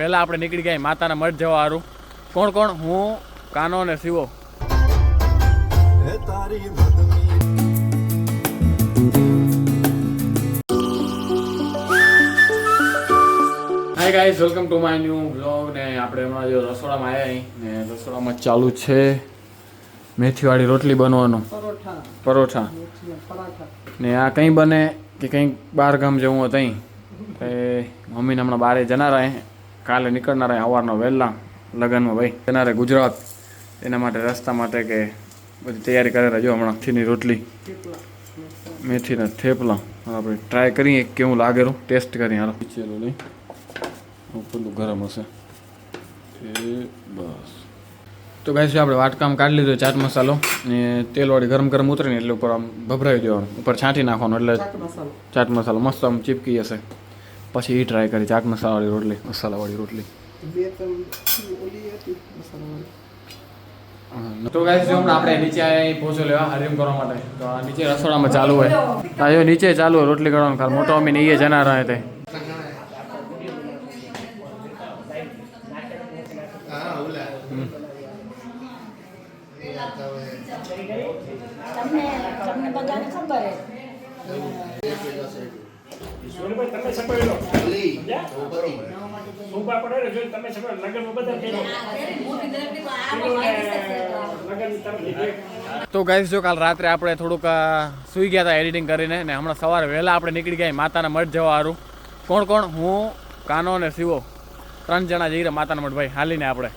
વહેલા આપણે નીકળી ગયા માતાના મઠ જવા સારું કોણ કોણ? હું કાનો ને શિવો. હે તારી Madni hi guys welcome to my new blog ને આપણે હમણાં જો રસોડામાં આવ્યા અહીં ને રસોડામાં ચાલુ છે મેથીવાળી રોટલી બનવાનું. પરોઠા. ને આ કંઈ બને કે કંઈક બહાર ગામ જવું હોય ત્યાં મમ્મીને હમણાં બારે જનારા કાલે નીકળનારા અવારનો વહેલા લગ્નમાં ભાઈ. જનારે ગુજરાત એના માટે રસ્તા માટે કે બધી તૈયારી કરે જો હમણાં મેથીની રોટલી મેથીના થેપલા આપણે ટ્રાય કરીએ કેવું લાગેલું ટેસ્ટ કરીએ હાલો. ચેલો નહીં. પેલું ગરમ હશે. એ બસ. તો ગાઈસ આપણે વાટકામ કાઢી લીધો ચાટ મસાલો ને તેલવાળી ગરમ ગરમ ઉતરીને એટલે ઉપર આમ ભભરાવી દેવાનું ઉપર છાંટી નાખવાનું એટલે ચાટ મસાલો મસ્ત આમ ચીપકી જશે. પછી એ ટ્રાય કરી ચાક મસાલાવાળી રોટલી મસાલાવાળી રોટલી. તો ગાઈસ જો આપણે નીચે પહોંચો લેવા હરિમ કરવા માટે. તો નીચે રસોડામાં ચાલુ હોય. હા નીચે ચાલુ હોય રોટલી કરવાનું ખાલી મોટો અમીને એ જનારા રહે તે તમને તમને બધાને ખબર હે પડે ને તમે બધા. તો. ગાઈસ જો કાલ રાત્રે આપણે થોડુંક સુઈ ગયા હતા એડિટિંગ કરીને ને હમણાં સવારે વહેલા આપણે નીકળી ગયા માતાના મઠ જવા સારું કોણ કોણ? હું કાનો અને શિવો. ત્રણ જણા જઈ રહ્યા માતાના મઠ ભાઈ. હાલીને આપણે.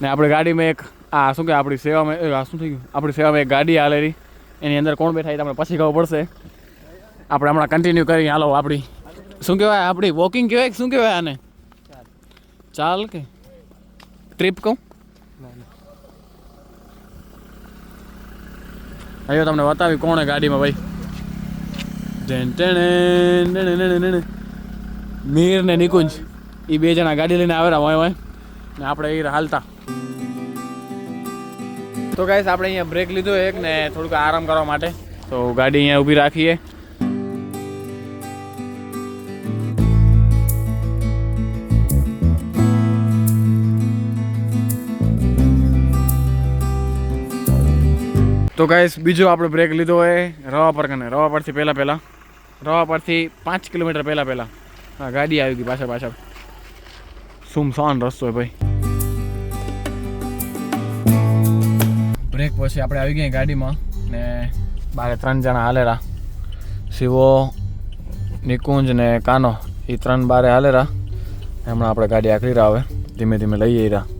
ને આપણી ગાડીમાં એક આ શું કે આપણી સેવામાં શું થઈ ગયું? આપણી સેવામાં એક ગાડી હાલેરી એની અંદર કોણ બેઠા એ તમને પછી ખબર પડશે. આપણે હમણાં કન્ટિન્યુ કરી હાલો, આપણી શું કહેવાય? આપણી વોકિંગ કહેવાય શું કહેવાય આને? ચાલ કે. ટ્રીપ કહું? હવે તમને બતાવી કોણે ગાડીમાં ભાઈ. મીર ને નિકુંજ એ બે જણા ગાડી લઈને આવેલા હોય હોય. ને આપણે એ હાલતા. તો ગાઈસ આપણે અહીંયા બ્રેક લીધો એક ને થોડુંક આરામ કરવા માટે. તો ગાડી અહીંયા ઊભી રાખીએ. તો ગાઈસ બીજો આપણે બ્રેક લીધો હોય. રવા પર કને, રવા પરથી પહેલાં પહેલાં. રવા પરથી પાંચ કિલોમીટર પહેલાં પહેલાં. હા, ગાડી આવી ગઈ પાછળ પાછળ. સુમસાન રસ્તો ભાઈ. બ્રેક પછી આપણે આવી ગયા ગાડીમાં ને બારે ત્રણ જણા હાલેરા શિવો, નિકુંજ ને કાનો. એ ત્રણ બારે હાલેરા હમણાં આપણે ગાડી આકરી રહ્યા હવે. ધીમે ધીમે લઈ રહ્યા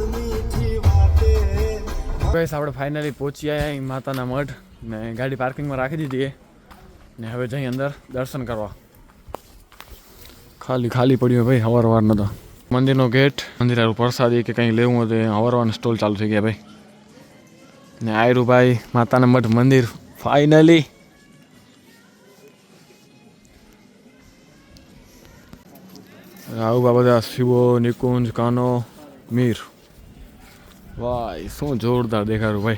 મદમીઠી ગઈસ આપણે ફાઇનલી પહોંચી આવ્યા અહીં માતાના મઠ ને ગાડી પાર્કિંગમાં રાખી દીધી ને હવે જઈ અંદર દર્શન કરવા. ખાલી ખાલી પડ્યું ભાઈ હવાર વાર નતો મંદિરનો ગેટ મંદિર પ્રસાદી કે કંઈ લેવું હોય તો હવાર વારના સ્ટોલ ચાલુ થઈ ગયા ભાઈ. ને આયરુભાઈ માતાના મઠ મંદિર ફાઇનલી આવું બધા શિવો, નિકુંજ, કાનો, મીર. ભાઈ શું જોરદાર દેખાડું ભાઈ.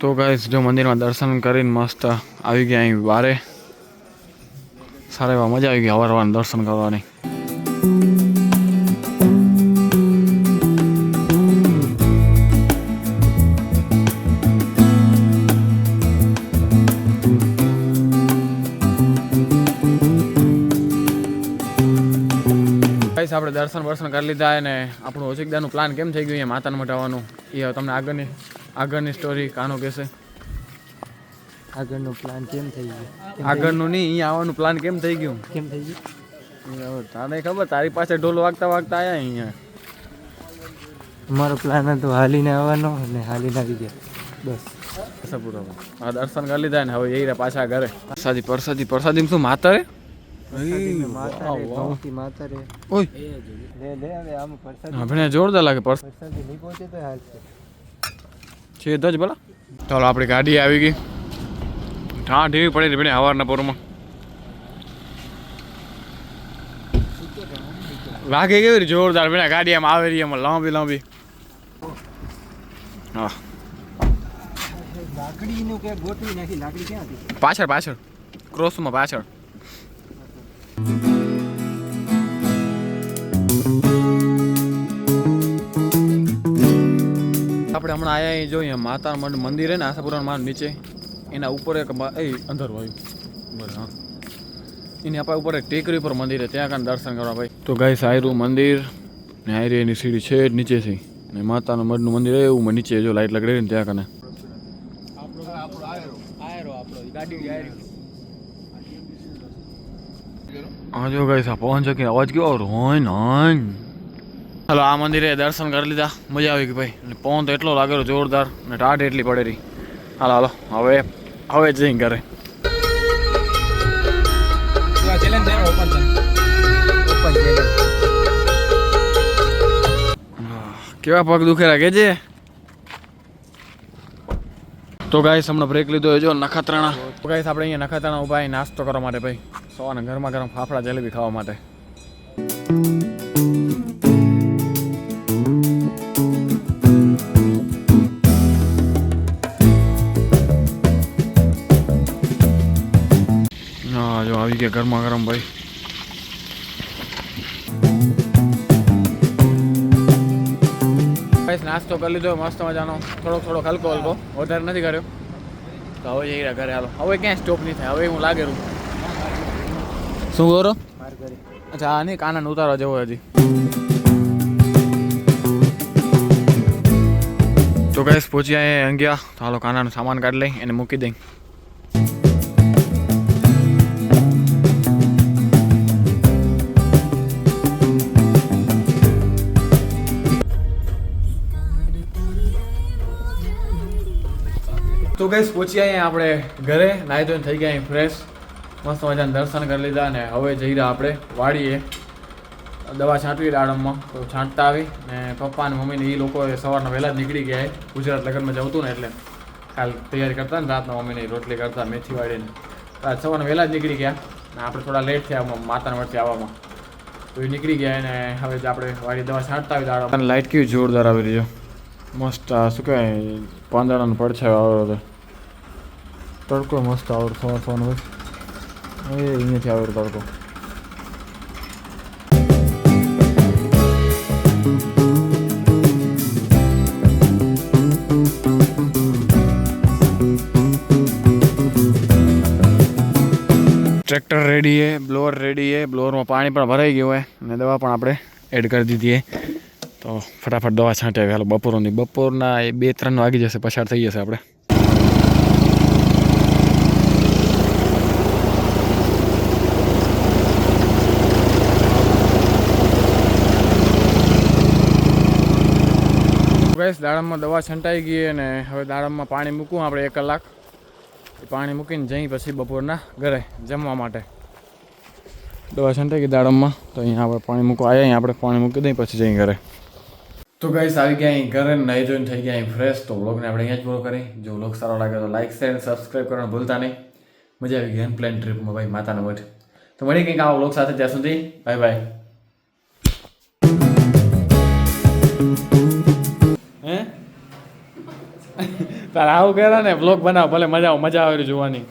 તો ગાઈસ જો મંદિરમાં દર્શન કરીને મસ્ત આવી ગયા અહીં બારે. સારા એવા મજા આવી ગઈ હવાર દર્શન કરવાની. ગાઈસ આપણે દર્શન વર્શન કરી લીધા અને આપણું ઓચિકદાનું પ્લાન કેમ થઈ ગયું એ માતાને મટાવવાનું એ તમને આગળની આગળની સ્ટોરી કાનો કહેશે. આગળનું પ્લાન કેમ થઈ ગયું? આગળનું નહીં અહીંયા આવવાનું પ્લાન કેમ થઈ ગયું? કેમ થઈ ગયું? તારે ખબર તારી પાસે ઢોલ વાગતા વાગતા આવ્યા અહીંયા. અમારો પ્લાન હતો હાલીને આવવાનો અને હાલીને આવી ગયા. બસ. પૂરો. આ દર્શન કરી લીધા ને હવે એ પાછા ઘરે. પ્રસાદી પ્રસાદી પ્રસાદી શું માતા રે? આપણે જોરદાર લાગે છે. જ ભલા. ચાલો આપણી ગાડી આવી ગઈ. ઠા ઢીવી પડી ભીને હવારના પોરમાં. લાગે કેવી રીતે જોરદાર ભીને ગાડી આમ આવે રહી એમાં લાંબી લાંબી. હા. પાછળ પાછળ. ક્રોસમાં પાછળ. હમણાં આયા અહીં જોઈએ માતા મંદિર હે ને આશાપુરા માર નીચે, એના ઉપર એક એ અંદર વાયું બરાબર હા. એની આપણા ઉપર એક ટેકરી પર મંદિર છે, ત્યાં કાંઈ દર્શન કરવા ભાઈ. તો ગાય સાયરું મંદિર, ને આયરી એની સીડી છે જ નીચેથી. ને માતાનું મઢનું મંદિર એવું નીચે જો લાઈટ લગડે ને ત્યાં કને. હા જો ગાઈસ, આ પવન ચક્કી અવાજ કેવો રોન હોય ને હોય ને હાલો, આ મંદિરે દર્શન કરી લીધા. મજા આવી ગઈ ભાઈ. અને પવન તો એટલો લાગેલો, જોરદાર. ને ટાઢ એટલી પડેલી હાલો હાલો. હવે હવે જઈ ઘરે. કેવા પગ દુખેલા કે તો ગાઈસ હમણાં બ્રેક લીધો જો, નખત્રાણા. તો ગાઈસ આપણે અહીંયા નખત્રાણા ઊભા નાસ્તો કરવા માટે ભાઈ. સવારના ગરમા ગરમ ફાફડા જલેબી ખાવા માટે. ગયા ગરમા ગરમ ભાઈ. નાસ્તો કરી લીધો મસ્ત મજાનો. થોડોક થોડોક હલકો હલકો. વધારે નથી કર્યો. તો હવે જઈ રહ્યા ઘરે હાલો. હવે ક્યાંય સ્ટોપ નહીં થાય. હવે હું લાગે રૂ શું કરો અચ્છા આ નહીં કાના ઉતારવા જેવો હજી. તો ગેસ પહોંચ્યા એ અંગ્યા. તો હાલો કાનાનો સામાન કાઢી લઈ એને મૂકી દઈ. તો ગઈશ પહોંચ્યા અહીંયા આપણે ઘરે. નાહી ધોઈને થઈ ગયા ફ્રેશ મસ્ત મજાના દર્શન કરી લીધા અને હવે જઈ રહ્યા આપણે વાડીએ. દવા છાંટવી દાડમમાં તો છાંટતા આવી ને પપ્પા અને મમ્મીને એ લોકો સવારના વહેલા જ નીકળી ગયા ગુજરાત લગ્નમાં જવું ને એટલે કાલ તૈયારી કરતા ને રાતના મમ્મીને રોટલી કરતા મેથી વાળીને. આજ સવારના વહેલા જ નીકળી ગયા. ને આપણે થોડા લેટ થયા માતાના વચ્ચે આવવામાં. તો એ નીકળી ગયા અને હવે આપણે વાડી દવા છાંટતા આવી દાડમ લાઇટ કેવી જોરદાર આવી રહી છે. મસ્ત આ શું કહેવાય પાંદડાનો પડછાયો આવ્યો હતો તડકો મસ્ત આવડો થવા થવાનો હોય. એ અહીંયાથી આવ્યો તડકો. ટ્રેક્ટર રેડી છે બ્લોઅર રેડી છે બ્લોઅરમાં પાણી પણ ભરાઈ ગયું હોય અને દવા પણ આપણે એડ કરી દીધી છે તો ફટાફટ દવા છાંટે હાલો, બપોરની, બપોરના એ બે ત્રણ વાગી જશે, પસાર થઈ જશે આપણે. ગેસ દાડમમાં દવા છંટાઈ ગઈ અને હવે દાડમમાં પાણી મૂકવું આપણે એક કલાક. પાણી મૂકીને જઈ પછી બપોરના ઘરે જમવા માટે. દવા છંટાઈ ગઈ દાડમમાં, તો અહીંયા આપણે પાણી મૂકવા આવ્યા અહીંયા આપણે પાણી મૂકી દઈએ પછી જઈ ઘરે. તો ગાઈસ આવી ગયા અહીં ઘરે, નાઈ જોઈને થઈ ગયા અહીં ફ્રેશ તો વ્લોગને આપણે અહીંયા જ પૂરો કરી. જો વ્લોગ સારો લાગે તો લાઇક શેર અને સબસ્ક્રાઈબ કરવાનું ભૂલતા નહીં. મજા આવી ગઈ પ્લેન ટ્રીપમાં ભાઈ, માતાના મઠ તો મળી કંઈક આવા વ્લોગ સાથે ત્યાં સુધી. બાય બાય હે? તારે આવું કર્યા ને? બ્લોગ બનાવ, ભલે મજા આવે મજા આવે, જોવાની.